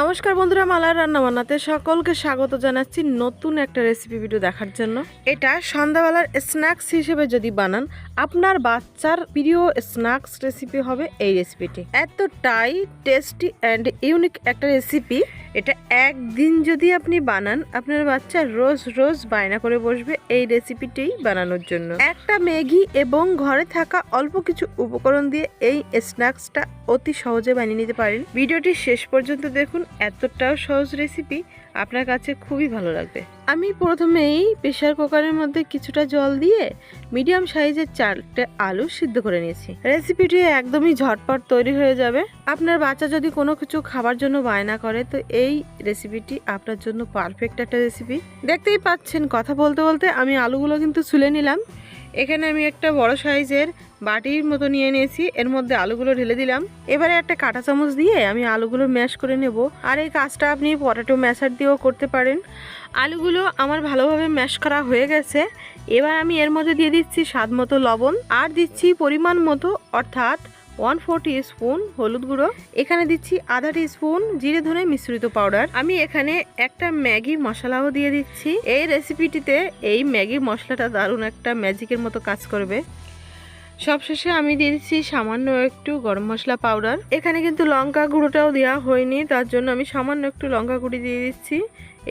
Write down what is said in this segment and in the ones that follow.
নমস্কার বন্ধুরা, মালার রান্নাবান্নাতে সকলকে স্বাগত জানাচ্ছি নতুন একটা রেসিপি ভিডিও দেখার জন্য। এটা সন্ধ্যাবেলার স্ন্যাক্স হিসেবে যদি বানান, আপনার বাচ্চার প্রিয় স্ন্যাক্স রেসিপি হবে এই রেসিপিটি এতটাই টেস্টি অ্যান্ড ইউনিক একটা রেসিপি এটা একদিন যদি আপনি বানান, আপনার বাচ্চা রোজ রোজ বায়না করে বসবে এই রেসিপিটি বানানোর জন্য। একটা ম্যাগি এবং ঘরে থাকা অল্প কিছু উপকরণ দিয়ে এই স্ন্যাক্সটা অতি সহজে বানিয়ে নিতে পারেন। ভিডিওটি শেষ পর্যন্ত দেখুন, এতটাও সহজ রেসিপি। আপনার কাছে খুবই ভালো লাগবে। আমি প্রথমেই প্রেশার কুকারের মধ্যে কিছুটা জল দিয়ে মিডিয়াম সাইজের চারটে আলু সিদ্ধ করে নিয়েছি। রেসিপিটি একদমই ঝটপট তৈরি হয়ে যাবে। আপনার বাচ্চা যদি কোনো কিছু খাবার জন্য বায়না করে, তো এই রেসিপিটি আপনার জন্য পারফেক্ট একটা রেসিপি। দেখতেই পাচ্ছেন, কথা বলতে বলতে আমি আলুগুলো কিন্তু ছুলে নিলাম। এখানে আমি একটা বড় সাইজের বাটির মতো নিয়ে নিয়েছি। এর মধ্যে আলুগুলো ঢেলে দিলাম। এবারে একটা কাঁটা চামচ দিয়ে আমি আলুগুলো ম্যাশ করে নেব। আর এই কাজটা আপনি পটাটো ম্যাশার দিয়েও করতে পারেন। আলুগুলো আমার ভালোভাবে ম্যাশ করা হয়ে গেছে। এবার আমি এর মধ্যে দিয়ে দিচ্ছি স্বাদ মতো লবণ। আর দিচ্ছি পরিমাণ মতো, অর্থাৎ ওয়ান ফোর স্পুন হলুদ গুঁড়ো। এখানে দিচ্ছি আধা স্পুন জিরে ধনে মিশ্রিত পাউডার। আমি এখানে একটা ম্যাগি মশলাও দিয়ে দিচ্ছি। এই রেসিপিটিতে এই ম্যাগি মশলাটা দারুণ একটা ম্যাজিকের মতো কাজ করবে। সবশেষে আমি দিয়ে দিচ্ছি সামান্য একটু গরম মশলা পাউডার। এখানে কিন্তু লঙ্কা গুঁড়োটাও দেওয়া হয়নি, তার জন্য আমি সামান্য একটু লঙ্কা গুঁড়ি দিয়ে দিচ্ছি।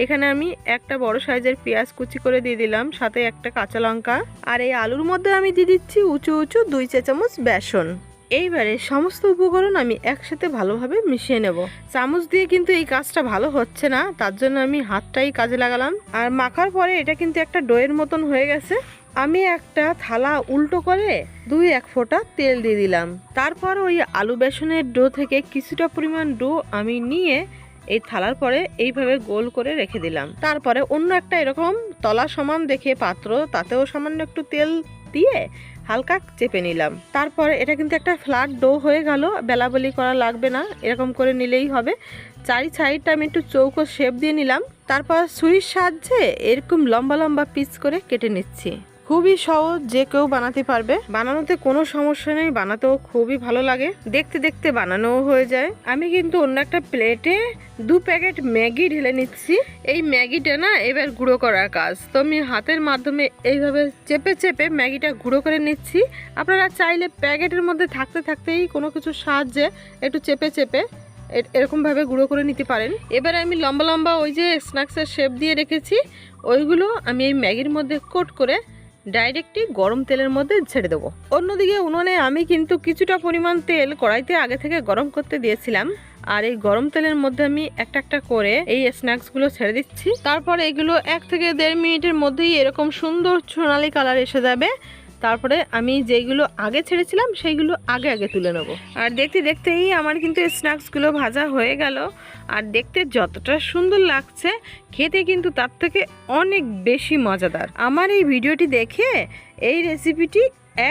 এখানে আমি একটা বড় সাইজের পেঁয়াজ কুচি করে দিয়ে দিলাম, সাথে একটা কাঁচা লঙ্কা। আর এই আলুর মধ্যে আমি দিয়ে দিচ্ছি উঁচু উঁচু দুই চা চামচ বেসন। এইবারে সমস্ত উপকরণ আমি একসাথে ভালোভাবে মিশিয়ে নেব। চামচ দিয়ে কিন্তু এই কাজটা ভালো হচ্ছে না, তার জন্য আমি হাতটাই কাজে লাগালাম। আর মাখার পরে এটা কিন্তু একটা ডোয়ের মতন হয়ে গেছে। আমি একটা থালা উল্টো করে দুই এক ফোঁটা তেল দিয়ে দিলাম। তারপর ওই আলু বেসনের ডো থেকে কিছুটা পরিমাণ ডো আমি নিয়ে এই থালার পরে এইভাবে গোল করে রেখে দিলাম। তারপরে অন্য একটা এরকম তলা সমান দেখে পাত্র, তাতেও সামান্য একটু তেল দিয়ে হালকা চেপে নিলাম। তারপর এটা কিন্তু একটা ফ্ল্যাট ডো হয়ে গেল, বেলাবলি করা লাগবে না, এরকম করে নিলেই হবে। চারি সাইডটা আমি একটু চৌকো শেপ দিয়ে নিলাম। তারপর ছুরির সাহায্যে এরকম লম্বা লম্বা পিস করে কেটে নিচ্ছি। খুবই সহজ যে কেউ বানাতে পারবে। বানানোতে কোনো সমস্যা নেই, বানাতেও খুবই ভালো লাগে। দেখতে দেখতে বানানোও হয়ে যায়। আমি কিন্তু অন্য একটা প্লেটে দু প্যাকেট ম্যাগি ঢেলে নিচ্ছি। এই ম্যাগিটা না এবার গুঁড়ো করার কাজ। তো আমি হাতের মাধ্যমে এইভাবে চেপে চেপে ম্যাগিটা গুঁড়ো করে নিচ্ছি। আপনারা চাইলে প্যাকেটের মধ্যে থাকতে থাকতেই কোনো কিছুর সাহায্যে একটু চেপে চেপে এরকমভাবে গুঁড়ো করে নিতে পারেন। এবারে আমি লম্বা লম্বা ওই যে স্ন্যাক্সের শেপ দিয়ে রেখেছি। ওইগুলো আমি এই ম্যাগির মধ্যে কোট করে ডাইরেক্টই গরম তেলের মধ্যে ছেড়ে দেবো। অন্যদিকে উনুনে আমি কিন্তু কিছুটা পরিমাণ তেল কড়াইতে আগে থেকে গরম করতে দিয়েছিলাম। আর এই গরম তেলের মধ্যে আমি একটা একটা করে এই স্ন্যাক্সগুলো ছেড়ে দিচ্ছি। তারপর এগুলো এক থেকে দেড় মিনিটের মধ্যেই এরকম সুন্দর সোনালি কালার এসে যাবে। তারপরে আমি যেগুলো আগে ছেড়েছিলাম, সেইগুলো আগে আগে তুলে নেব। আর দেখতে দেখতেই আমার কিন্তু স্ন্যাক্সগুলো ভাজা হয়ে গেল। আর দেখতে যতটা সুন্দর লাগছে, খেতে কিন্তু তার থেকে অনেক বেশি মজাদার। আমার এই ভিডিওটি দেখে এই রেসিপিটি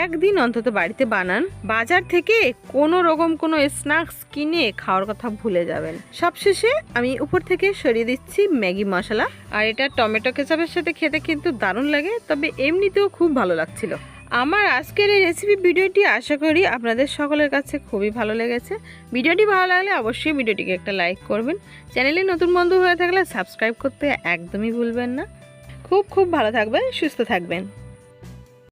একদিন অন্তত বাড়িতে বানান। বাজার থেকে কোনো রকম কোনো স্ন্যাক্স কিনে খাওয়ার কথা ভুলে যাবেন। সবশেষে আমি উপর থেকে সরিয়ে দিচ্ছি ম্যাগি মশলা। আর এটা টমেটো কেচাপের সাথে খেতে কিন্তু দারুণ লাগে, তবে এমনিতেও খুব ভালো লাগছিল। আমার আজকের এই রেসিপি ভিডিওটি আশা করি আপনাদের সকলের কাছে খুবই ভালো লেগেছে। ভিডিওটি ভালো লাগলে অবশ্যই ভিডিওটিকে একটা লাইক করবেন। চ্যানেলে নতুন বন্ধু হয়ে থাকলে সাবস্ক্রাইব করতে একদমই ভুলবেন না। খুব খুব ভালো থাকবেন, সুস্থ থাকবেন।